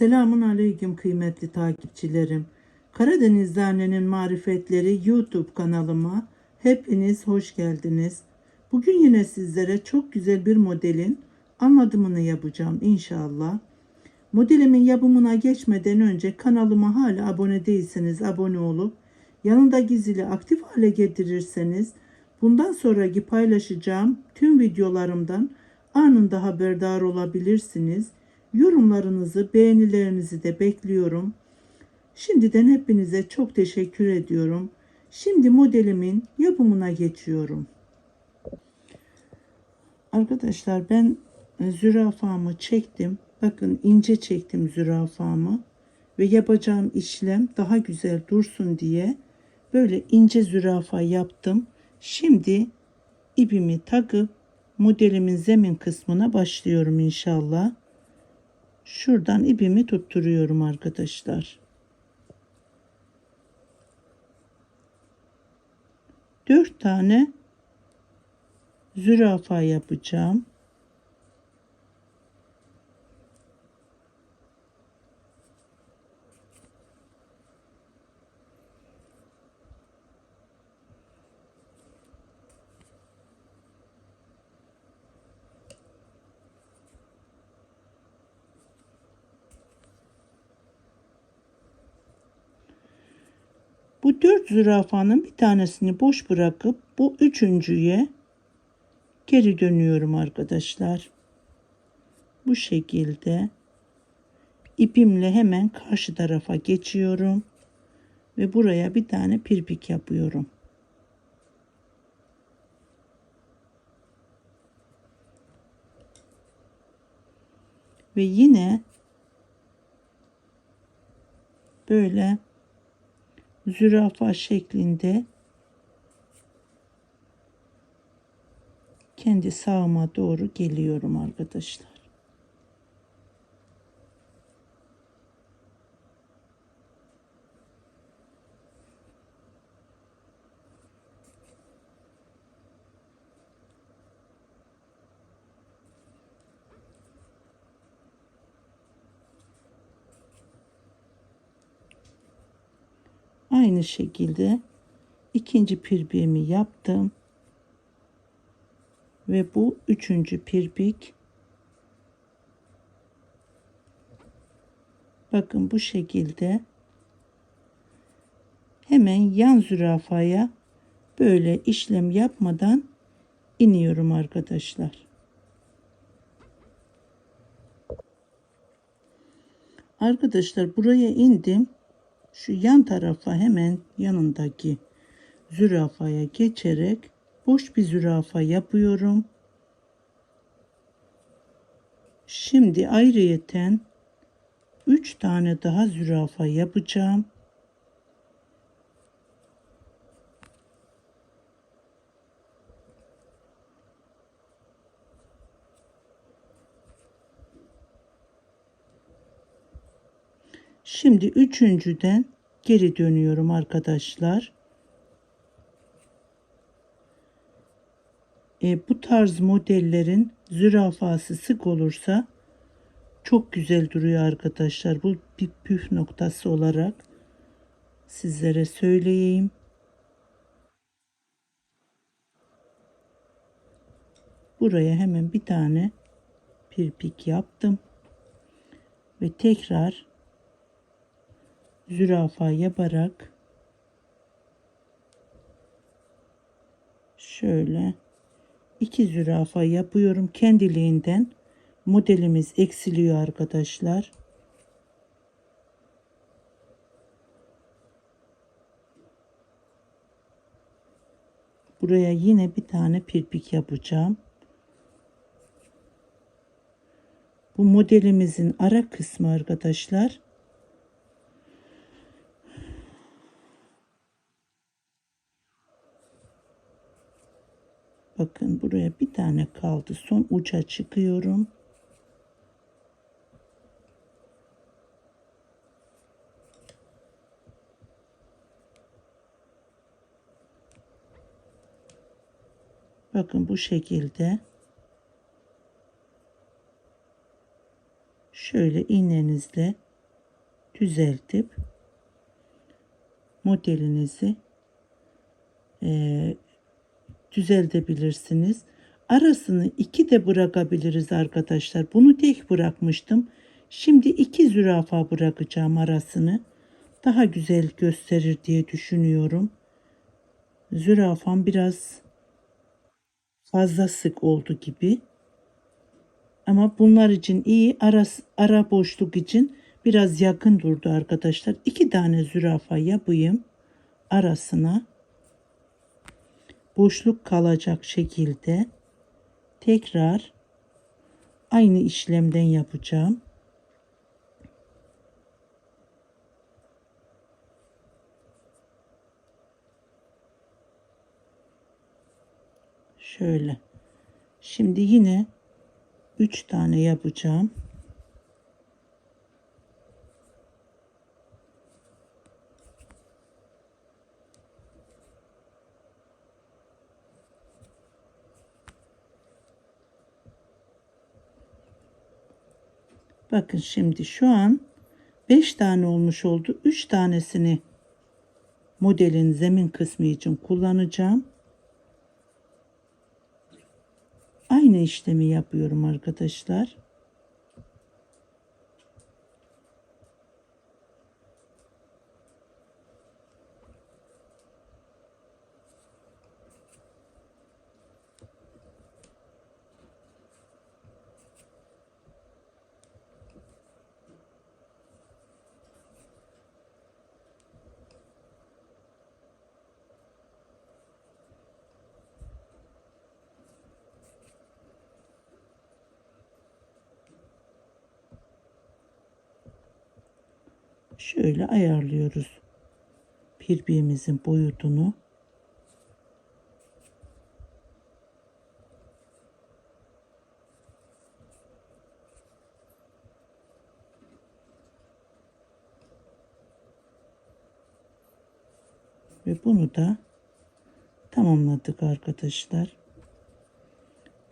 Selamun aleyküm kıymetli takipçilerim. Karadenizli Annenin Marifetleri YouTube kanalıma hepiniz hoş geldiniz. Bugün yine sizlere çok güzel bir modelin anlatımını yapacağım inşallah. Modelimin yapımına geçmeden önce kanalıma hala abone değilseniz abone olup yanındaki zili aktif hale getirirseniz bundan sonraki paylaşacağım tüm videolarımdan anında haberdar olabilirsiniz. Yorumlarınızı, beğenilerinizi de bekliyorum. Şimdiden hepinize çok teşekkür ediyorum. Şimdi modelimin yapımına geçiyorum. Arkadaşlar ben e, zürafamı çektim. Bakın ince çektim zürafamı ve yapacağım işlem daha güzel dursun diye böyle ince zürafa yaptım. Şimdi ipimi takıp modelimin zemin kısmına başlıyorum inşallah. Şuradan ipimi tutturuyorum arkadaşlar. Dört tane zürafa yapacağım. Bu dört zürafanın bir tanesini boş bırakıp bu üçüncüye geri dönüyorum arkadaşlar. Bu şekilde ipimle hemen karşı tarafa geçiyorum ve buraya bir tane pirpik yapıyorum. Ve yine böyle zürafa şeklinde kendi sağıma doğru geliyorum arkadaşlar. Aynı şekilde ikinci pirpiğimi yaptım. Ve bu üçüncü pirpik. Bakın bu şekilde hemen yan zürafaya böyle işlem yapmadan iniyorum arkadaşlar. Arkadaşlar buraya indim şu yan tarafa hemen yanındaki zürafaya geçerek boş bir zürafa yapıyorum. Şimdi ayrıyeten 3 tane daha zürafa yapacağım. Şimdi üçüncüden geri dönüyorum arkadaşlar. E, bu tarz modellerin zürafası sık olursa çok güzel duruyor arkadaşlar. Bu bir püf noktası olarak sizlere söyleyeyim. Buraya hemen bir tane pirpik yaptım. Ve tekrar zürafa yaparak şöyle iki zürafa yapıyorum. Kendiliğinden modelimiz eksiliyor arkadaşlar. Buraya yine bir tane pirpik yapacağım. Bu modelimizin ara kısmı arkadaşlar Bakın buraya bir tane kaldı. Son uca çıkıyorum. Bakın bu şekilde şöyle iğnenizle düzeltip modelinizi düzeltebilirsiniz. Arasını iki de bırakabiliriz arkadaşlar. Bunu tek bırakmıştım. Şimdi iki zürafa bırakacağım arasını. Daha güzel gösterir diye düşünüyorum. Zürafam biraz fazla sık oldu gibi. Ama bunlar için iyi. Ara, ara boşluk için biraz yakın durdu arkadaşlar. İki tane zürafa yapayım arasına boşluk kalacak şekilde tekrar aynı işlemden yapacağım. Şöyle. Şimdi yine 3 tane yapacağım. Bakın şimdi şu an 5 tane olmuş oldu. 3 tanesini modelin zemin kısmı için kullanacağım. Aynı işlemi yapıyorum arkadaşlar. Şöyle ayarlıyoruz. Birbirimizin boyutunu. Ve bunu da tamamladık arkadaşlar.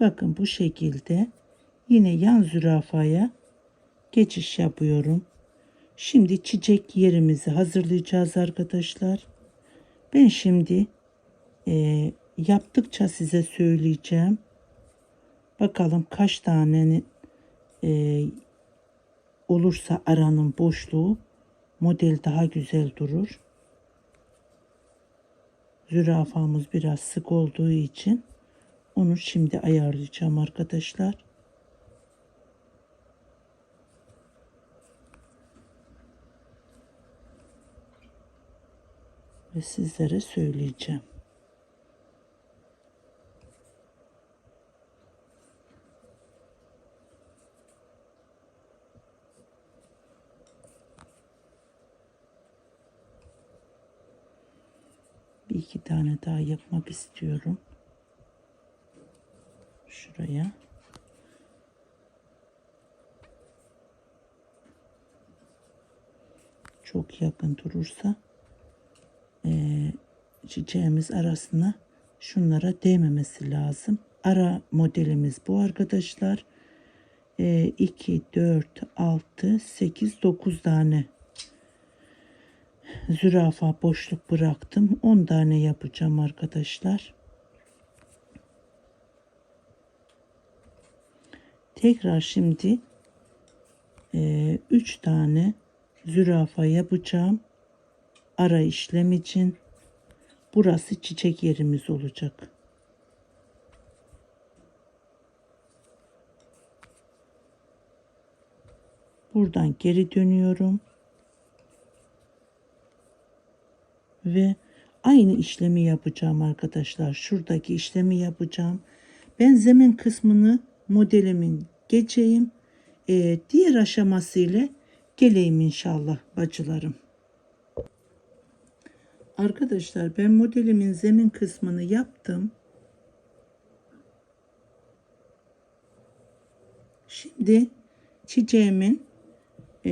Bakın bu şekilde yine yan zürafaya geçiş yapıyorum. Şimdi çiçek yerimizi hazırlayacağız arkadaşlar. Ben şimdi e, yaptıkça size söyleyeceğim. Bakalım kaç tane e, olursa aranın boşluğu model daha güzel durur. Zürafamız biraz sık olduğu için onu şimdi ayarlayacağım arkadaşlar. Ve sizlere söyleyeceğim. Bir iki tane daha yapmak istiyorum. Şuraya. Çok yakın durursa çiçeğimiz arasına şunlara değmemesi lazım. Ara modelimiz bu arkadaşlar. E, 2, 4, 6, 8, 9 tane zürafa boşluk bıraktım. 10 tane yapacağım arkadaşlar. Tekrar şimdi 3 e, tane zürafa yapacağım ara işlem için burası çiçek yerimiz olacak. Buradan geri dönüyorum. Ve aynı işlemi yapacağım arkadaşlar. Şuradaki işlemi yapacağım. Ben zemin kısmını modelimin geçeyim. Ee, diğer aşamasıyla geleyim inşallah bacılarım. Arkadaşlar ben modelimin zemin kısmını yaptım. Şimdi çiçeğimin e,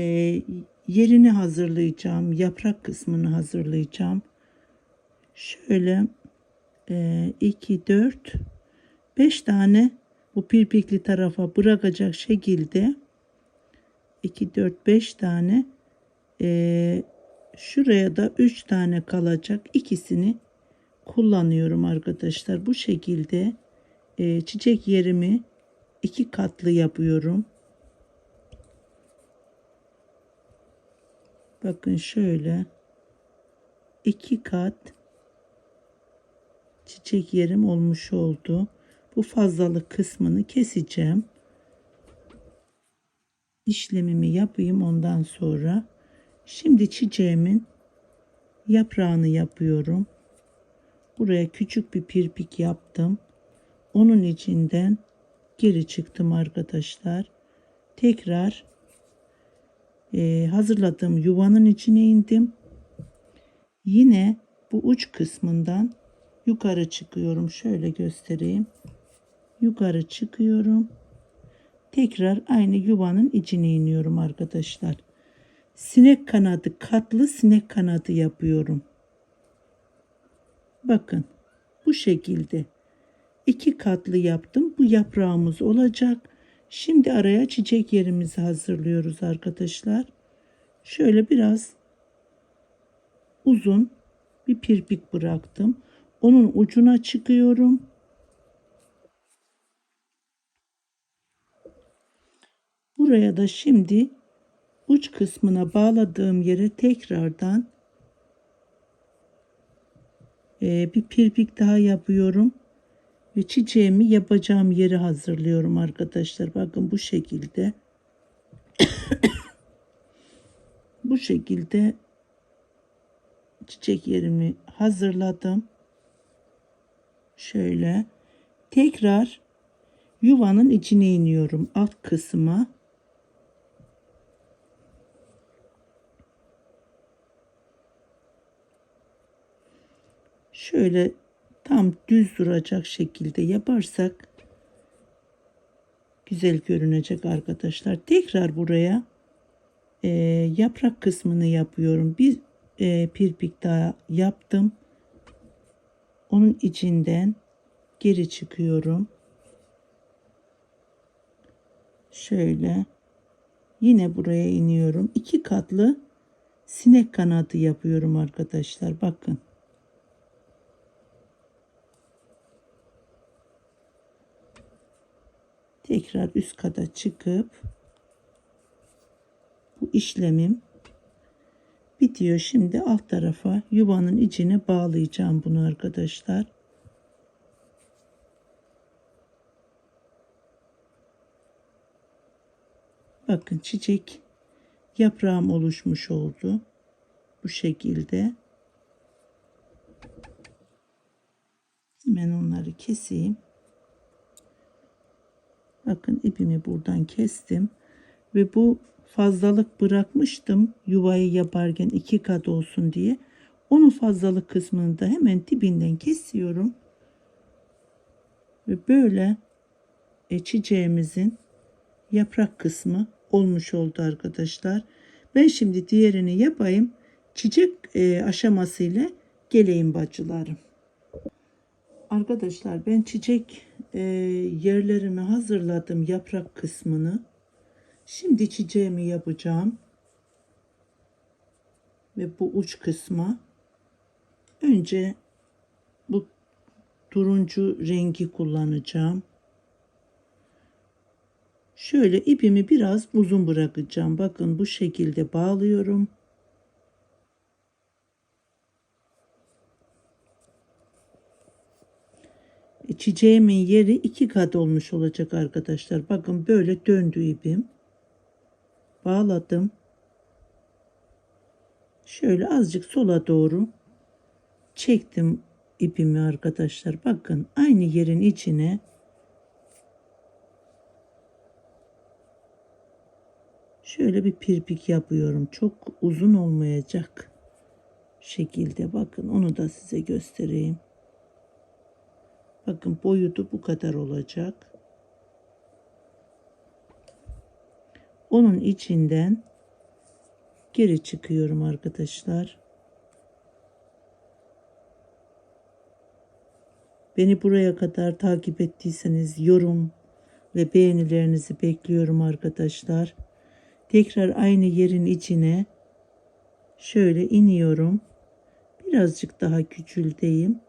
yerini hazırlayacağım. Yaprak kısmını hazırlayacağım. Şöyle 2, 4, 5 tane bu pirpikli tarafa bırakacak şekilde 2, 4, 5 tane Ee, şuraya da 3 tane kalacak. ikisini kullanıyorum arkadaşlar. Bu şekilde e, çiçek yerimi iki katlı yapıyorum. Bakın şöyle iki kat çiçek yerim olmuş oldu. Bu fazlalık kısmını keseceğim. İşlemimi yapayım ondan sonra. Şimdi çiçeğimin yaprağını yapıyorum. Buraya küçük bir pirpik yaptım. Onun içinden geri çıktım arkadaşlar. Tekrar e, hazırladığım yuvanın içine indim. Yine bu uç kısmından yukarı çıkıyorum. Şöyle göstereyim. Yukarı çıkıyorum. Tekrar aynı yuvanın içine iniyorum arkadaşlar. Sinek kanadı katlı sinek kanadı yapıyorum. Bakın bu şekilde iki katlı yaptım. Bu yaprağımız olacak. Şimdi araya çiçek yerimizi hazırlıyoruz arkadaşlar. Şöyle biraz uzun bir pirpik bıraktım. Onun ucuna çıkıyorum. Buraya da şimdi uç kısmına bağladığım yere tekrardan e, bir pirpik daha yapıyorum ve çiçeğimi yapacağım yeri hazırlıyorum arkadaşlar. Bakın bu şekilde bu şekilde çiçek yerimi hazırladım. Şöyle tekrar yuvanın içine iniyorum alt kısma. Şöyle tam düz duracak şekilde yaparsak güzel görünecek arkadaşlar. Tekrar buraya e, yaprak kısmını yapıyorum. Bir e, pirpik daha yaptım. Onun içinden geri çıkıyorum. Şöyle yine buraya iniyorum. İki katlı sinek kanadı yapıyorum arkadaşlar. Bakın. Tekrar üst kata çıkıp bu işlemim bitiyor. Şimdi alt tarafa yuvanın içine bağlayacağım bunu arkadaşlar. Bakın çiçek yaprağım oluşmuş oldu. Bu şekilde. Hemen onları keseyim. Bakın ipimi buradan kestim. Ve bu fazlalık bırakmıştım yuvayı yaparken iki kat olsun diye. Onun fazlalık kısmını da hemen dibinden kesiyorum. Ve böyle e, çiçeğimizin yaprak kısmı olmuş oldu arkadaşlar. Ben şimdi diğerini yapayım. Çiçek e, aşamasıyla geleyim bacılarım. Arkadaşlar ben çiçek e, yerlerimi hazırladım yaprak kısmını. Şimdi çiçeğimi yapacağım. Ve bu uç kısma önce bu turuncu rengi kullanacağım. Şöyle ipimi biraz uzun bırakacağım. Bakın bu şekilde bağlıyorum. Çiçeğimin yeri iki kat olmuş olacak arkadaşlar. Bakın böyle döndü ipim. Bağladım. Şöyle azıcık sola doğru çektim ipimi arkadaşlar. Bakın aynı yerin içine şöyle bir pirpik yapıyorum. Çok uzun olmayacak şekilde. Bakın onu da size göstereyim. Bakın boyutu bu kadar olacak. Onun içinden geri çıkıyorum arkadaşlar. Beni buraya kadar takip ettiyseniz yorum ve beğenilerinizi bekliyorum arkadaşlar. Tekrar aynı yerin içine Şöyle iniyorum. Birazcık daha küçüldeyim.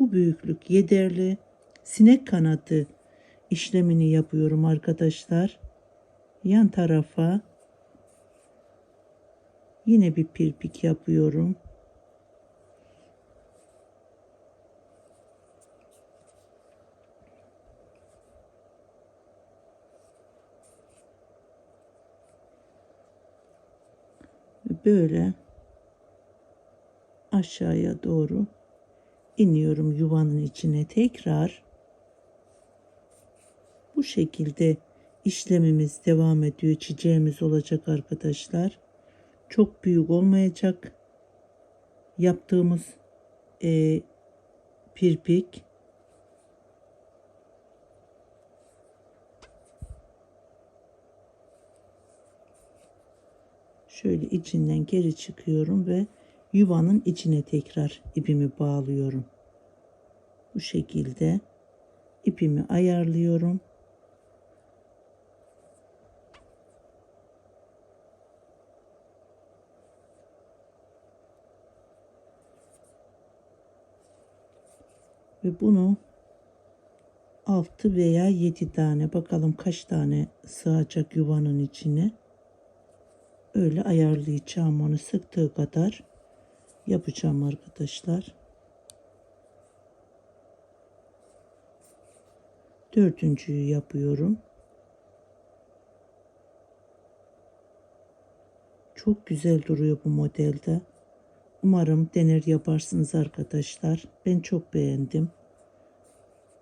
Bu büyüklük yeterli. Sinek kanadı işlemini yapıyorum arkadaşlar. Yan tarafa yine bir pirpik yapıyorum. Böyle aşağıya doğru iniyorum yuvanın içine tekrar. Bu şekilde işlemimiz devam ediyor. Çiçeğimiz olacak arkadaşlar. Çok büyük olmayacak. Yaptığımız e, pirpik. Şöyle içinden geri çıkıyorum ve yuvanın içine tekrar ipimi bağlıyorum. Bu şekilde ipimi ayarlıyorum. Ve bunu 6 veya 7 tane bakalım kaç tane sığacak yuvanın içine. Öyle ayarlayacağım onu sıktığı kadar yapacağım arkadaşlar. Dördüncüyü yapıyorum. Çok güzel duruyor bu modelde. Umarım dener yaparsınız arkadaşlar. Ben çok beğendim.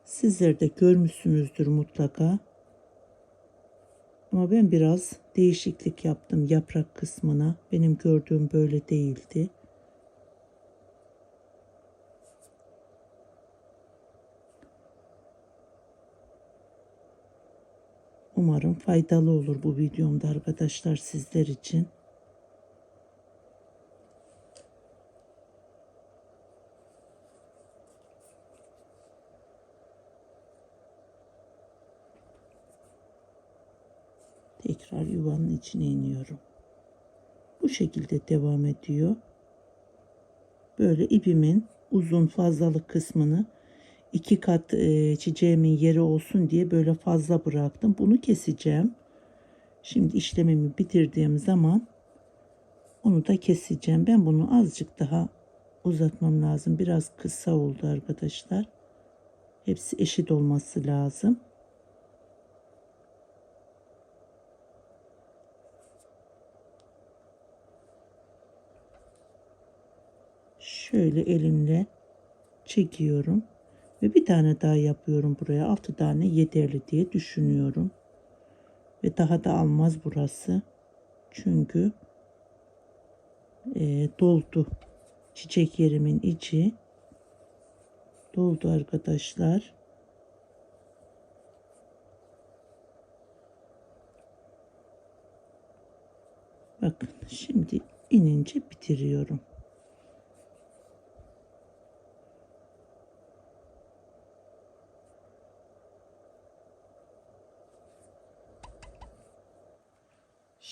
Sizler de görmüşsünüzdür mutlaka. Ama ben biraz değişiklik yaptım yaprak kısmına. Benim gördüğüm böyle değildi. Umarım faydalı olur bu videomda arkadaşlar sizler için. Tekrar yuvanın içine iniyorum. Bu şekilde devam ediyor. Böyle ipimin uzun fazlalık kısmını iki kat e, çiçeğimin yeri olsun diye böyle fazla bıraktım. Bunu keseceğim. Şimdi işlemimi bitirdiğim zaman onu da keseceğim. Ben bunu azıcık daha uzatmam lazım. Biraz kısa oldu arkadaşlar. Hepsi eşit olması lazım. Şöyle elimle çekiyorum. Ve bir tane daha yapıyorum buraya. Altı tane yeterli diye düşünüyorum. Ve daha da almaz burası. Çünkü e, doldu. Çiçek yerimin içi doldu arkadaşlar. Bakın şimdi inince bitiriyorum.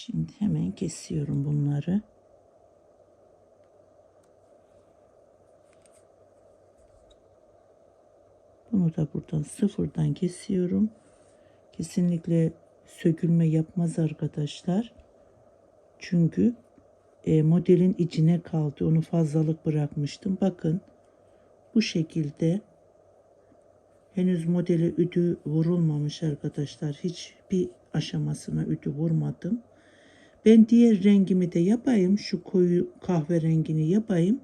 Şimdi hemen kesiyorum bunları. Bunu da buradan sıfırdan kesiyorum. Kesinlikle sökülme yapmaz arkadaşlar. Çünkü e, modelin içine kaldı. Onu fazlalık bırakmıştım. Bakın bu şekilde henüz modele üdü vurulmamış arkadaşlar. Hiçbir aşamasına üdü vurmadım. Ben diğer rengimi de yapayım. Şu koyu kahverengini yapayım.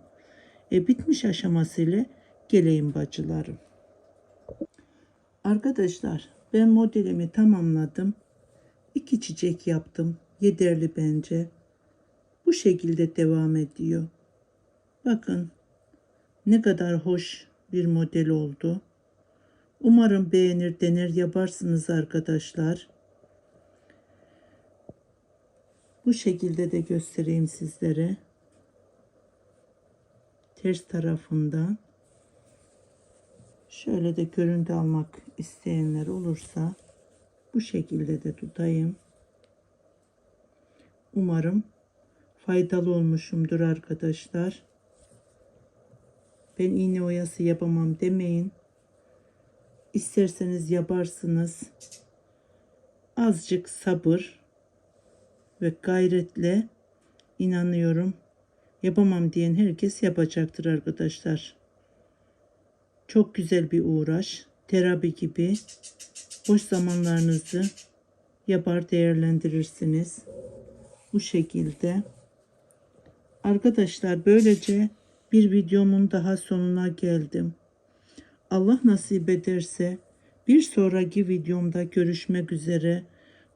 E, bitmiş aşamasıyla geleyim bacılarım. Arkadaşlar ben modelimi tamamladım. İki çiçek yaptım. Yeterli bence. Bu şekilde devam ediyor. Bakın ne kadar hoş bir model oldu. Umarım beğenir dener yaparsınız arkadaşlar. Bu şekilde de göstereyim sizlere. Ters tarafından. Şöyle de görüntü almak isteyenler olursa bu şekilde de tutayım. Umarım faydalı olmuşumdur arkadaşlar. Ben iğne oyası yapamam demeyin. İsterseniz yaparsınız. Azıcık sabır ve gayretle inanıyorum. Yapamam diyen herkes yapacaktır arkadaşlar. Çok güzel bir uğraş. Terapi gibi boş zamanlarınızı yapar değerlendirirsiniz. Bu şekilde. Arkadaşlar böylece bir videomun daha sonuna geldim. Allah nasip ederse bir sonraki videomda görüşmek üzere.